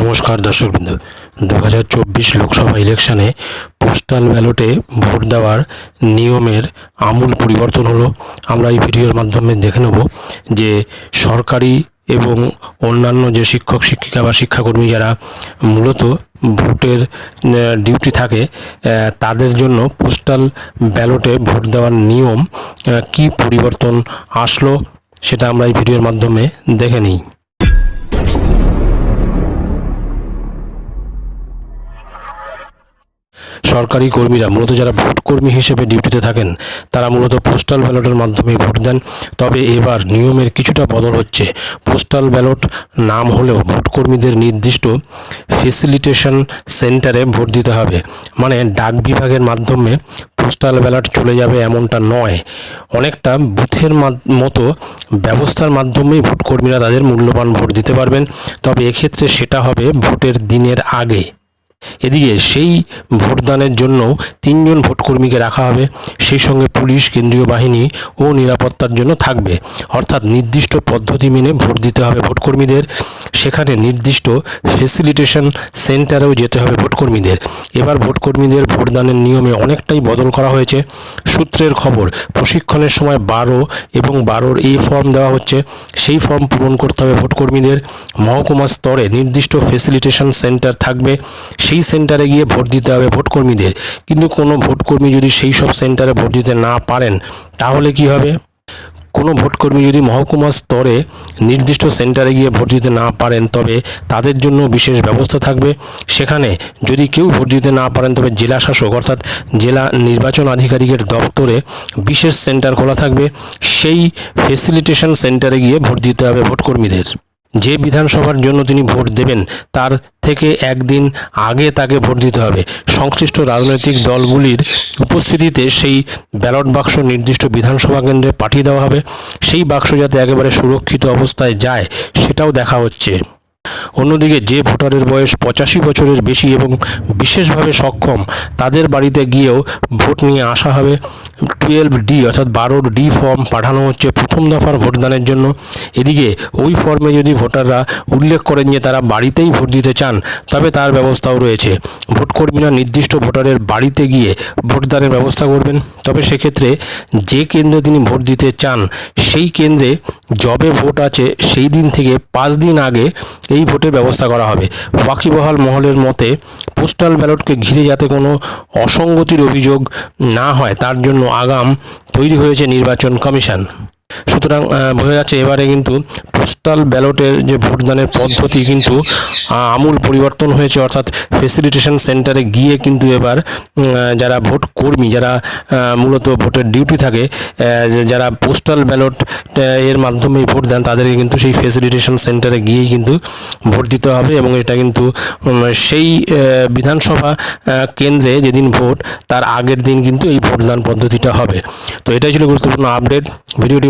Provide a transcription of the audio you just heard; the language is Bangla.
নমস্কার দর্শকবৃন্দ। দু হাজার চব্বিশ লোকসভা ইলেকশানে পোস্টাল ব্যালটে ভোট দেওয়ার নিয়মের আমূল পরিবর্তন হলো। আমরা এই ভিডিওর মাধ্যমে দেখে নেব যে সরকারি এবং অন্যান্য যে শিক্ষক, শিক্ষিকা বা শিক্ষাকর্মী যারা মূলত ভোটের ডিউটি থাকে তাদের জন্য পোস্টাল ব্যালটে ভোট দেওয়ার নিয়ম কি পরিবর্তন আসলো সেটা আমরা এই ভিডিওর মাধ্যমে দেখে নিই। সরকারি কর্মীরা, মূলত যারা ভোট কর্মী হিসেবে ডিউটিতে থাকেন, তারা মূলত পোস্টাল ব্যালটের মাধ্যমে ভোট দেন। তবে এবার নিয়মের কিছুটা বদল হচ্ছে। পোস্টাল ব্যালট নাম হলেও ভোট কর্মীদের নির্দিষ্ট ফেসিলিটেশন সেন্টারে ভোট দিতে হবে। মানে ডাক বিভাগের মাধ্যমে পোস্টাল ব্যালট চলে যাবে এমনটা নয়। অনেকটা বুথের মতো ব্যবস্থার মাধ্যমেই ভোট কর্মীরা তাদের মূল্যবান ভোট দিতে পারবেন। তবে এক্ষেত্রে সেটা হবে ভোটের দিনের আগে। এদিকে সেই ভোটদানের জন্য তিনজন ভোটকর্মীকে রাখা হবে। সেই সঙ্গে পুলিশ, কেন্দ্রীয় বাহিনী ও নিরাপত্তার জন্য থাকবে। অর্থাৎ নির্দিষ্ট পদ্ধতি মেনে ভোট দিতে হবে ভোটকর্মীদের। সেখানে নির্দিষ্ট ফেসিলিটেশন সেন্টারেও যেতে হবে ভোটকর্মীদের। এবার ভোটকর্মীদের ভোটদানের নিয়মে অনেকটাই বদল করা হয়েছে। সূত্রের খবর, প্রশিক্ষণের সময় বারো এবং বারোর এই ফর্ম দেওয়া হচ্ছে। সেই ফর্ম পূরণ করতে হবে ভোটকর্মীদের। মহকুমা স্তরে নির্দিষ্ট ফেসিলিটেশন সেন্টার থাকবে। সেই সেন্টারে গিয়ে ভোট দিতে হবে ভোটকর্মীদের। কিন্তু কোনো ভোটকর্মী যদি সেই সব সেন্টারে ভোট দিতে না পারেন, তাহলে কি হবে? কোনো ভোটকর্মী যদি মহকুমা স্তরে নির্দিষ্ট সেন্টারে গিয়ে ভোট দিতে না পারেন, তবে তাদের জন্য বিশেষ ব্যবস্থা থাকবে। সেখানে যদি কেউ ভোট দিতে না পারেন, তবে জেলা শাসক অর্থাৎ জেলা নির্বাচন আধিকারিকের দপ্তরে বিশেষ সেন্টার খোলা থাকবে। সেই ফেসিলিটেশন সেন্টারে গিয়ে ভোট দিতে হবে ভোটকর্মীদের। যে বিধানসভার জন্য তিনি ভোট দেবেন, তার থেকে একদিন আগে তাকে ভোট দিতে হবে। সংশ্লিষ্ট রাজনৈতিক দলগুলির উপস্থিতিতে সেই ব্যালট বাক্স নির্দিষ্ট বিধানসভা কেন্দ্রে পাঠিয়ে দেওয়া হবে। সেই বাক্স যাতে একেবারে সুরক্ষিত অবস্থায় যায়, সেটাও দেখা হচ্ছে। অন্যদিকে যে ভোটারের বয়স পঁচাশি বছরের বেশি এবং বিশেষভাবে সক্ষম, তাদের বাড়িতে গিয়েও ভোট নিয়ে আসা হবে। টুয়েলভ ডি অর্থাৎ বারোর ডি ফর্ম পাঠানো হচ্ছে প্রথম দফার ভোটদানের জন্য। এদিকে ওই ফর্মে যদি ভোটাররা উল্লেখ করেন যে তারা বাড়িতেই ভোট দিতে চান, তবে তার ব্যবস্থাও রয়েছে। ভোটকর্মীরা নির্দিষ্ট ভোটারের বাড়িতে গিয়ে ভোটদানের ব্যবস্থা করবেন। তবে সেক্ষেত্রে যে কেন্দ্রে তিনি ভোট দিতে চান, সেই কেন্দ্রে জবে ভোট আছে সেই দিন থেকে পাঁচ দিন আগে এই ভোটের ব্যবস্থা করা হবে। ওয়াকিবহাল মহলের মতে, পোস্টাল ব্যালটকে ঘিরে যাতে কোনো অসঙ্গতির অভিযোগ না হয়, তার জন্য আগাম তৈরি হয়েছে নির্বাচন কমিশন। সুতরাং বোঝা যাচ্ছে এবারে কিন্তু পোস্টাল ব্যালটের যে ভোটদানের পদ্ধতি কিন্তু আমূল পরিবর্তন হয়েছে। অর্থাৎ ফেসিলিটেশন সেন্টারে গিয়ে কিন্তু এবার যারা ভোট কর্মী, যারা মূলত ভোটের ডিউটি থাকে যারা পোস্টাল ব্যালট এর মাধ্যমে ভোট দেন, তাদেরকে কিন্তু সেই ফেসিলিটেশন সেন্টারে গিয়েই কিন্তু ভোট দিতে হবে এবং এটা কিন্তু সেই বিধানসভা কেন্দ্রে যেদিন ভোট, তার আগের দিন কিন্তু এই ভোটদান পদ্ধতিটা হবে। তো এটাই ছিল গুরুত্বপূর্ণ আপডেট ভিডিওটি